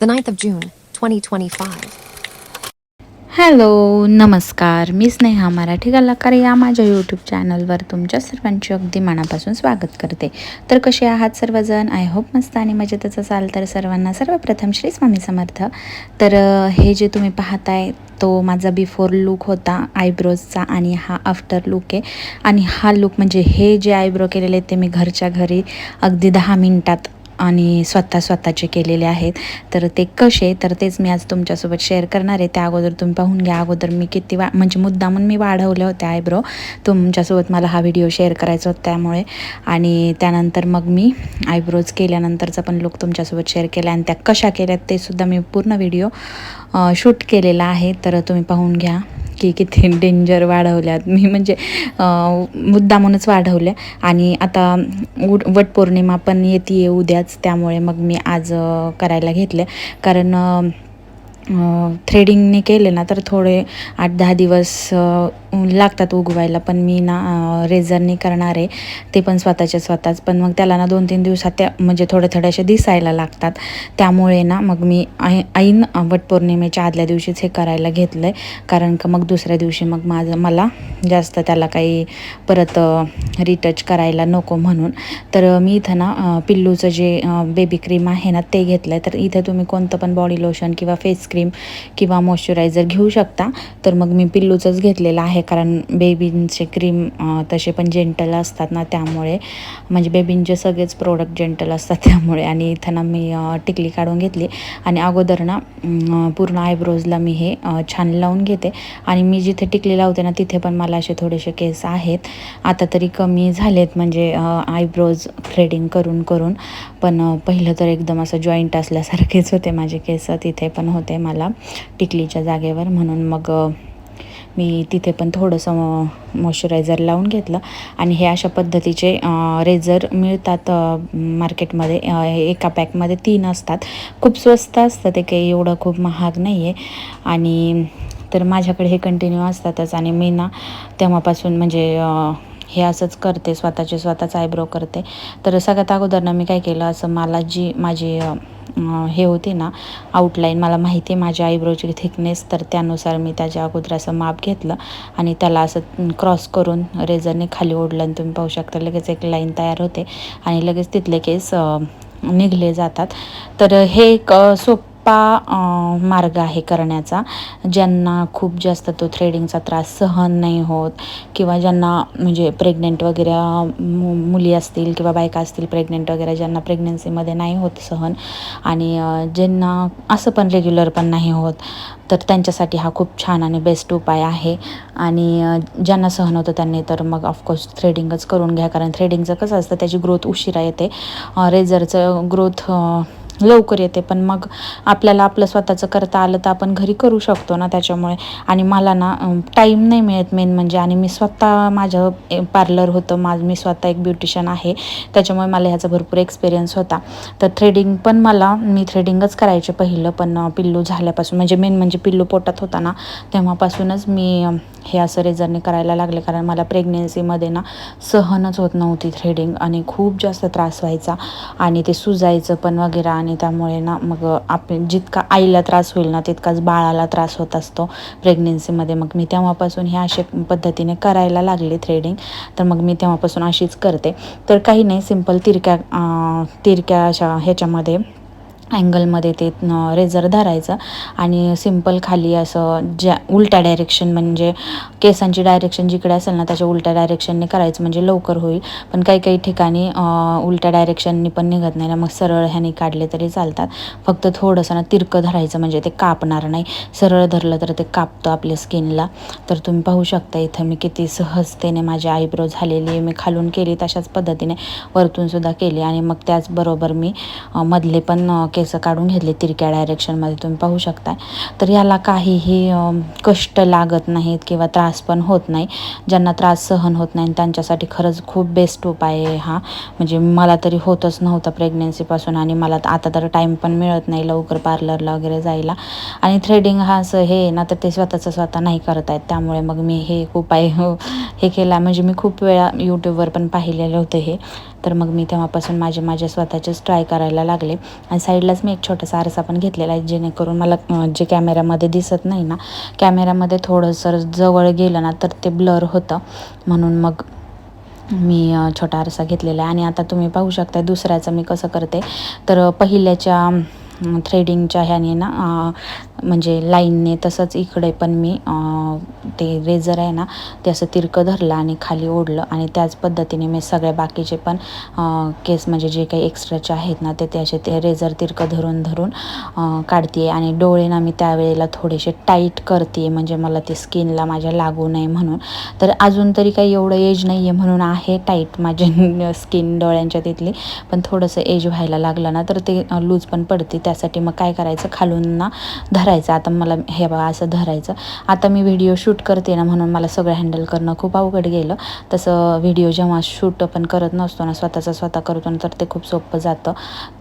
the 9th of June, 2025. Hello नमस्कार. मी स्नेहा मराठी कलाकार या माझ्या यूट्यूब चॅनलवर तुमच्या सर्वांचे अगदी मनापासून स्वागत करते. तर कसे आहात सर्वजण? आय होप मस्त आणि मजेतच असाल तर सर्वांना सर्वप्रथम श्री स्वामी समर्थ. तर हे जे तुम्ही पाहताय तो माझा बिफोर लुक होता आयब्रोजचा आणि हा आफ्टर लुक आहे. आणि हा लुक म्हणजे हे जे आयब्रो केलेले आहेत ते मी घरच्या घरी अगदी दहा मिनटात आणि स्वतः स्वतःचे केलेले आहेत. तर ते कसे तर तेच मी आज तुमच्यासोबत शेअर करणार आहे. त्या अगोदर तुम्ही पाहून घ्या. अगोदर मी किती वा म्हणजे मुद्दामून मी वाढवले होते आयब्रो तुमच्यासोबत मला हा व्हिडिओ शेअर करायचा होता त्यामुळे. आणि त्यानंतर मग मी आयब्रोज केल्यानंतरचा पण लुक तुमच्यासोबत शेअर केला. आणि त्या कशा केल्यात ते सुद्धा मी पूर्ण व्हिडिओ शूट केलेला आहे. तर तुम्ही पाहून घ्या. की किती डेंजर वाढवल्यात. मी म्हणजे मुद्दामूनच वाढवल्या. आणि आता उड वटपौर्णिमा पण येते उद्याच. त्यामुळे मग मी आज करायला घेतले कारण थ्रेडिंगने केले ना तर थोडे आठ दहा दिवस लागतात उगवायला पण मी ना रेझरने करणार आहे. ते पण स्वतःच्या स्वतःच. पण मग त्याला ना दोन तीन दिवसात त्या म्हणजे थोडे थोडे असे दिसायला लागतात. त्यामुळे ना मग मी ऐ ऐन वटपौर्णिमेच्या आदल्या दिवशीच हे करायला घेतलं आहे कारण का मग दुसऱ्या दिवशी मग माझं मला जास्त त्याला काही परत रिटच करायला नको म्हणून. तर मी इथं ना पिल्लूचं जे बेबी क्रीम आहे ना ते घेतलं आहे तर इथे तुम्ही कोणतं पण बॉडी लोशन किंवा फेस क्रीम क्रीम किंवा मॉइश्चरायझर घेऊ शकता. तर मग मी पिल्लूचंच घेतलेलं आहे कारण बेबींचे क्रीम तसे पण जेंटल असतात ना त्यामुळे. म्हणजे बेबींचे सगळेच प्रोडक्ट जेंटल असतात त्यामुळे. आणि इथं ना मी टिकली काढून घेतली. आणि अगोदर ना पूर्ण आयब्रोजला मी हे छान लावून घेते. आणि मी जिथे टिकली लावते ना तिथे पण मला असे थोडेसे केस आहेत. आता तरी कमी झालेत म्हणजे आयब्रोज थ्रेडिंग करून करून पण पहिलं तर एकदम असं जॉईंट असल्यासारखेच होते माझे केस तिथे पण होते. मला टिकलीच्या जागेवर म्हणून मग मी तिथे पण थोडंसं मॉइश्चरायझर लावून घेतलं. आणि हे अशा पद्धतीचे रेझर मिळतात मार्केटमध्ये एका पॅकमध्ये तीन असतात. खूप स्वस्त असतं ते काही एवढं खूप महाग नाही आहे आणि तर माझ्याकडे हे कंटिन्यू असतातच. आणि मी ना तेव्हापासून म्हणजे हे असंच करते स्वतःचे स्वतःच आयब्रो करते. तर सगळ्यात अगोदर ना मी काय केलं असं मला जी माझी हे होती ना आउटलाईन मला माहिती आहे माझ्या आयब्रोची थिकनेस तर त्यानुसार मी त्याच्या अगोदर असं माप घेतलं आणि त्याला असं क्रॉस करून रेझरने खाली ओढलं आणि तुम्ही पाहू शकता लगेच एक लाईन तयार होते आणि लगेच तिथले केस निघले जातात. तर हे एक सोप सोपा मार्ग आहे करण्याचा. ज्यांना खूप जास्त तो थ्रेडिंगचा त्रास सहन नाही होत किंवा ज्यांना म्हणजे प्रेग्नेंट वगैरे मु मुली असतील किंवा बायका असतील प्रेग्नेंट वगैरे ज्यांना प्रेग्नेन्सीमध्ये नाही होत सहन आणि ज्यांना असं पण रेग्युलर पण नाही होत तर त्यांच्यासाठी हा खूप छान आणि बेस्ट उपाय आहे. आणि ज्यांना सहन होतं त्यांनी तर मग ऑफकोर्स थ्रेडिंगच करून घ्या. कारण थ्रेडिंगचं कसं असतं त्याची ग्रोथ उशिरा येते. रेझरचं ग्रोथ लवकर येते पण मग आपल्याला आपलं स्वतःचं करता आलं तर आपण घरी करू शकतो ना त्याच्यामुळे. आणि मला ना टाईम नाही मिळत मेन म्हणजे. आणि मी स्वतः माझं पार्लर होतं. माझं मी स्वतः एक ब्युटिशियन आहे. त्याच्यामुळे मला ह्याचा भरपूर एक्सपिरियन्स होता. तर थ्रेडिंग पण मला मी थ्रेडिंगच करायचे पहिलं. पण पिल्लू झाल्यापासून म्हणजे मेन म्हणजे पिल्लू पोटात होता ना तेव्हापासूनच मी हे असं रेझरने करायला लागले. कारण मला प्रेग्नेन्सीमध्ये ना सहनच होत नव्हती थ्रेडिंग आणि खूप जास्त त्रास व्हायचा. आणि ते सुजायचं पण वगैरे. आणि त्यामुळे ना मग आप जितका आईला त्रास होईल ना तितकाच बाळाला त्रास होत असतो प्रेग्नेन्सीमध्ये मग मी तेव्हापासून हे असे पद्धतीने करायला लागले थ्रेडिंग तर मग मी तेव्हापासून अशीच करते. तर काही नाही सिंपल तिरक्या तिरक्या अशा ह्याच्यामध्ये अँगलमध्ये ते रेझर धरायचं आणि सिंपल खाली असं ज्या उलट्या डायरेक्शन म्हणजे केसांची डायरेक्शन जिकडे असेल ना त्याच्या उलट्या डायरेक्शनने करायचं म्हणजे लवकर होईल. पण काही काही ठिकाणी उलट्या डायरेक्शननी पण निघत नाही ना मग सरळ ह्याने काढले तरी चालतात. फक्त थोडंसं ना तिरकं धरायचं म्हणजे ते कापणार नाही. सरळ धरलं तर ते कापतं आपल्या स्किनला. तर तुम्ही पाहू शकता इथं मी किती सहजतेने माझी आयब्रो झालेली आहे. मी खालून केली तशाच पद्धतीने वरतूनसुद्धा केली आणि मग त्याचबरोबर मी मधले पण केस काढून घेतले तिरक्या डायरेक्शनमध्ये तुम्ही पाहू शकता तर याला काहीही कष्ट लागत नाहीत किंवा त्रास पण होत नाही. ज्यांना त्रास सहन होत नाही त्यांच्यासाठी खरंच खूप बेस्ट उपाय आहे हा. म्हणजे मला तरी होतच नव्हतं प्रेग्नेन्सीपासून आणि मला आता तर टाईम पण मिळत नाही लवकर पार्लरला वगैरे जायला. आणि थ्रेडिंग हा असं हे ना तर ते स्वतःचं स्वतः नाही करत आहेत. त्यामुळे मग मी हे एक उपाय हो, हे केला. म्हणजे मी खूप वेळा यूट्यूबवर पण पाहिलेले होते हे. तर मग मी तेव्हापासून माझे माझे स्वतःचेच ट्राय करायला लागले. आणि साईडलाच मी एक छोटासा आरसा पण घेतलेला आहे जेणेकरून मला जे कॅमेऱ्यामध्ये दिसत नाही ना कॅमेऱ्यामध्ये थोडंसं जवळ गेलं ना तर ते ब्लर होतं. म्हणून मग मी छोटा आरसा घेतलेला आहे. आणि आता तुम्ही पाहू शकता दुसऱ्याचं मी कसं करते. तर पहिल्याच्या थ्रेडिंगच्या ह्याने ना म्हणजे लाईनने तसंच इकडे पण मी ते रेझर आहे ना ते असं तिरकं धरलं आणि खाली ओढलं आणि त्याच पद्धतीने मी सगळ्या बाकीचे पण केस म्हणजे जे काही एक्स्ट्राचे आहेत ना ते त्याचे ते रेझर तिरकं धरून धरून काढते आणि डोळे ना मी त्यावेळेला थोडेसे टाईट करते म्हणजे मला ते स्किनला माझ्या लागू नये म्हणून. तर अजून तरी काही एवढं एज नाही आहे म्हणून आहे टाईट माझे स्किन डोळ्यांच्या तिथली पण थोडंसं एज व्हायला लागलं ना तर ते लूज पण पडते. त्यासाठी मग काय करायचं? खालून ना धरायचं. आता मला हे बघा असं धरायचं. आता मी व्हिडिओ शूट करते ना म्हणून मला सगळं हँडल करणं खूप अवघड गेलं. तसं व्हिडिओ जेव्हा शूट पण करत नसतो ना स्वतःचा स्वतः करतो ना तर ते खूप सोपं जातं.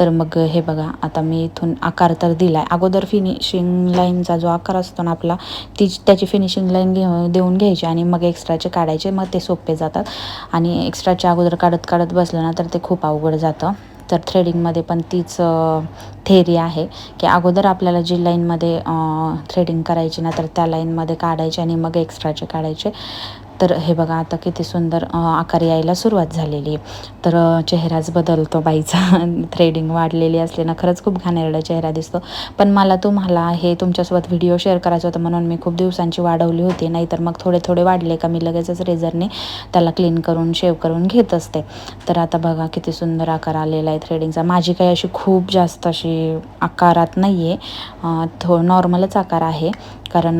तर मग हे बघा आता मी इथून आकार तर दिला आहे अगोदर फिनिशिंग लाईनचा जो आकार असतो ना आपला ती त्याची फिनिशिंग लाईन घेऊन देऊन घ्यायची आणि मग एक्स्ट्राचे काढायचे. मग ते सोपे जातात. आणि एक्स्ट्राच्या अगोदर काढत काढत बसलं ना तर ते खूप अवघड जातं. तर थ्रेडिंगमध्ये पण तीच थेरी आहे की अगोदर आपल्याला जी लाईनमध्ये थ्रेडिंग करायची ना तर त्या लाईनमध्ये काढायचे आणि मग एक्स्ट्राचे काढायचे. तर हे बघा आता किती सुंदर आकार यायला सुरुवात झालेली आहे. तर चेहराच बदलतो बाईचा. थ्रेडिंग वाढलेली असले ना खरंच खूप घाणेरडा चेहरा दिसतो. पण मला तुम्हाला हे तुमच्यासोबत व्हिडिओ शेअर करायचा होता म्हणून मी खूप दिवसांची वाढवली होती. नाहीतर मग थोडे थोडे वाढले का मी लगेचच रेझरने त्याला क्लीन करून शेव करून घेत असते. तर आता बघा किती सुंदर आकार आलेला आहे थ्रेडिंगचा माझी काही अशी खूप जास्त अशी आकारात नाही आहे थो नॉर्मलच आकार आहे. कारण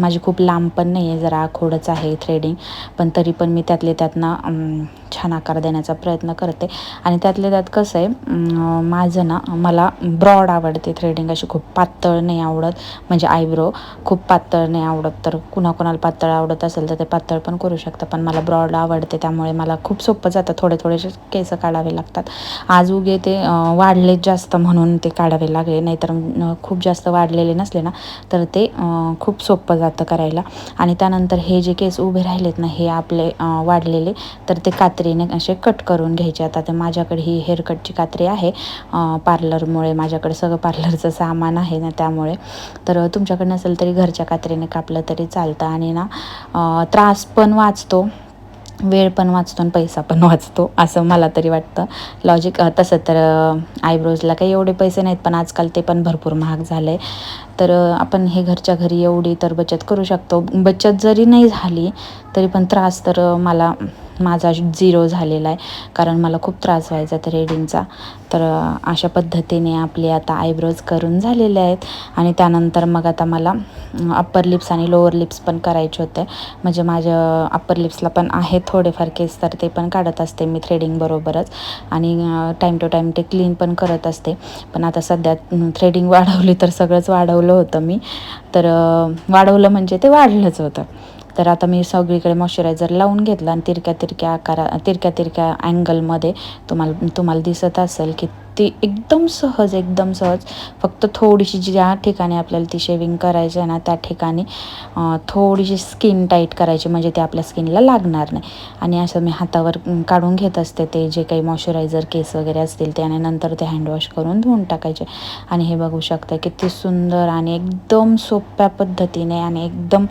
माझी खूप लांब पण नाही आहे जरा आखोडच आहे थ्रेडिंग पण तरी पण मी त्यातले त्यातनं छान आकार देण्याचा प्रयत्न करते. आणि त्यातले त्यात कसं आहे माझं ना मला ब्रॉड आवडते थ्रेडिंग अशी खूप पातळ नाही आवडत. म्हणजे आयब्रो खूप पातळ नाही आवडत. तर कुणाकुणाला पातळ आवडत असेल तर ते पातळ पण करू शकतं. पण मला ब्रॉड आवडते त्यामुळे मला खूप सोपं जातं. थोडे थोडेसे केस काढावे लागतात. आज उगे ते वाढलेत जास्त म्हणून ते काढावे लागले. नाहीतर खूप जास्त वाढलेले नसले ना तर ते खूप सोपं जातं करायला. आणि त्यानंतर हे जे केस उभे राहिलेत ना हे आपले वाढलेले तर ते कात्रीने असे कट करून घ्यायचे. आता ते माझ्याकडे ही हेअरकटची कात्री आहे. पार्लरमुळे माझ्याकडे सगळं पार्लरचं सामान आहे ना त्यामुळे. तर तुमच्याकडे नसेल तरी घरच्या कात्रीने कापलं तरी चालतं. आणि ना त्रास पण वाचतो वेळ पण वाचतो आणि पैसा पण वाचतो असं मला तरी वाटतं. लॉजिक तसं तर आयब्रोजला काही एवढे पैसे नाहीत पण आजकाल ते पण भरपूर महाग झालं आहे तर आपण हे घरच्या घरी एवढी तर बचत करू शकतो. बचत जरी नाही झाली तरी पण त्रास तर मला माझा झिरो झालेला आहे. कारण मला खूप त्रास व्हायचा थ्रेडिंगचा तर अशा पद्धतीने आपले आता आयब्रोज करून झालेले आहेत. आणि त्यानंतर मग आता मला अप्पर लिप्स आणि लोअर लिप्स पण करायचे होते. म्हणजे माझ्या अप्पर लिप्सला पण आहे थोडेफार केस तर ते पण काढत असते मी थ्रेडिंग बरोबरच. आणि टाईम टू टाईम ते क्लीन पण करत असते. पण आता सध्या थ्रेडिंग वाढवली तर सगळंच वाढवलं होतं मी. तर वाढवलं म्हणजे ते वाढलंच होतं. तर आता मी सगळीकडे मॉइश्चरायझर लावून घेतलं आणि तिरक्या तिरक्या आकारा तिरक्या तिरक्या अँगलमध्ये तुम्हाला तुम्हाला दिसत असेल की ती एकदम सहज एकदम सहज. फक्त थोडीशी ज्या ठिकाणी आपल्याला ती शेविंग करायची आहे ना त्या ठिकाणी थोडीशी स्किन टाईट करायची म्हणजे ते आपल्या स्किनला लागणार नाही. आणि असं मी हातावर काढून घेत असते ते जे काही मॉइश्चरायझर केस वगैरे असतील ते आणि नंतर ते हँडवॉश करून धुवून टाकायचे. आणि हे बघू शकता किती सुंदर आणि एकदम सोप्या पद्धतीने आणि एकदम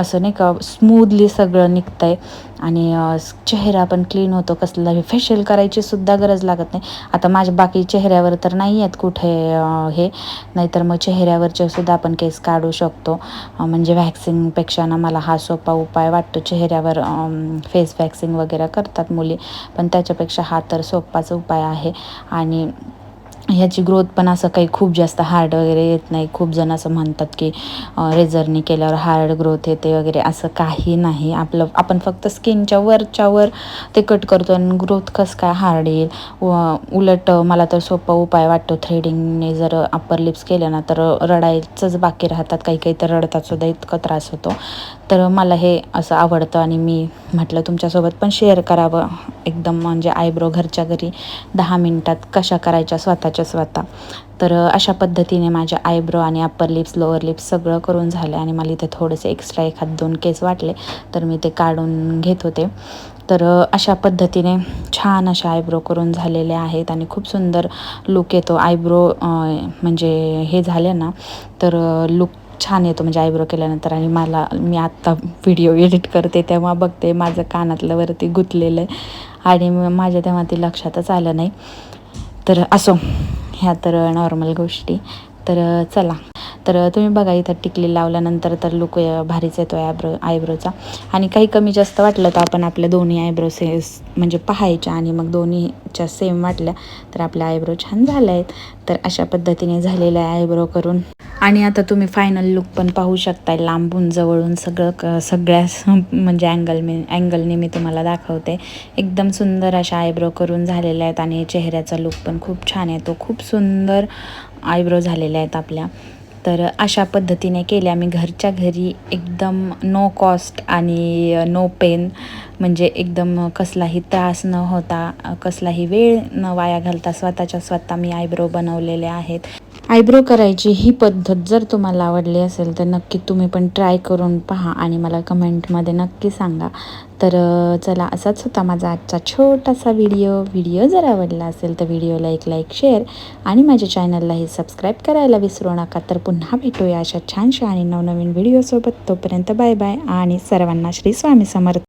असं नाही का स्मूदली सगळं निघतं आहे आणि चेहरा पण क्लीन होतो. कसला फेशियल करायची सुद्धा गरज लागत नाही. आता माझ्या बाकी चेहऱ्यावर तर नाही आहेत कुठे हे. नाहीतर मग चेहऱ्यावरचे सुद्धा आपण केस काढू शकतो. म्हणजे व्हॅक्सिंगपेक्षा ना मला हा सोपा उपाय वाटतो. चेहऱ्यावर फेस वॅक्सिंग वगैरे करतात मुली. पण त्याच्यापेक्षा हा तर सोपाच उपाय आहे. आणि ह्याची ग्रोथ पण असं काही खूप जास्त हार्ड वगैरे येत नाही. खूप जण असं म्हणतात की रेझरनी केल्यावर हार्ड ग्रोथ येते वगैरे असं काही नाही. आपलं आपण फक्त स्किनच्या वरच्यावर ते कट करतो आणि ग्रोथ कसं काय हार्ड येईल. व उलट मला तर सोपा उपाय वाटतो थ्रेडिंगने जर अप्पर लिप्स केल्या ना तर रडायचंच बाकी राहतात. काही काही तर रडतात सुद्धा इतका त्रास होतो. तर मला हे असं आवडतं आणि मी म्हटलं तुमच्यासोबत पण शेअर करावं. एकदम म्हणजे आयब्रो घरच्या घरी दहा मिनटात कशा करायच्या स्वतःच्या स्वतः. तर अशा पद्धतीने माझ्या आयब्रो आणि अप्पर लिप्स लोअर लिप्स सगळं करून झालं आणि मला इथे थोडेसे एक्स्ट्रा एखाद दोन केस वाटले तर मी ते काढून घेत होते. तर अशा पद्धतीने छान अशा आयब्रो करून झालेले आहेत आणि खूप सुंदर लुक येतो. आयब्रो म्हणजे हे झाले ना तर लुक छान येतो म्हणजे आयब्रो केल्यानंतर आणि मला मी आत्ता व्हिडिओ एडिट करते तेव्हा बघते माझं कानातलं वरती गुंतलेलं आहे. आणि मग माझ्या तेव्हा ते लक्षातच आलं नाही. तर असो ह्या तर नॉर्मल गोष्टी. तर चला. तर तुम्ही बघा इथं टिकली लावल्यानंतर तर लुक भारीच येतो आयब्रो आयब्रोचा. आणि काही कमी जास्त वाटलं तर आपण आपल्या दोन्ही आयब्रो से म्हणजे पाहायच्या आणि मग दोन्हीच्या सेम वाटल्या तर आपल्या आयब्रो छान झाल्या आहेत तर अशा पद्धतीने झालेलं आहे आयब्रो करून. आणि आता तुम्ही फायनल लुक पण पाहू शकताय. लांबून जवळून सगळं क सगळ्याच म्हणजे अँगल मी अँगलने मी तुम्हाला दाखवते. एकदम सुंदर अशा आयब्रो करून झालेल्या आहेत आणि चेहऱ्याचा लुक पण खूप छान येतो. खूप सुंदर आयब्रो झालेल्या आहेत आपल्या. तर अशा पद्धतीने केल्या. मी घरच्या घरी एकदम नो कॉस्ट आणि नो पेन म्हणजे एकदम कसलाही त्रास न होता कसलाही वेळ न वाया घालता स्वतःच्या स्वतः मी आयब्रो बनवलेले आहेत. आयब्रो करायची ही पद्धत जर तुम्हाला आवडली असेल तर नक्की तुम्ही पण ट्राय करून पहा आणि मला कमेंटमध्ये नक्की सांगा. तर चला असाच होता माझा आजचा छोटासा व्हिडिओ व्हिडिओ जर आवडला असेल तर व्हिडिओला एक लाईक शेअर आणि माझ्या चॅनललाही सबस्क्राईब करायला विसरू नका. तर पुन्हा भेटूया अशा छानशा आणि नवनवीन व्हिडिओसोबत तोपर्यंत बाय बाय आणि सर्वांना श्री स्वामी समर्थ.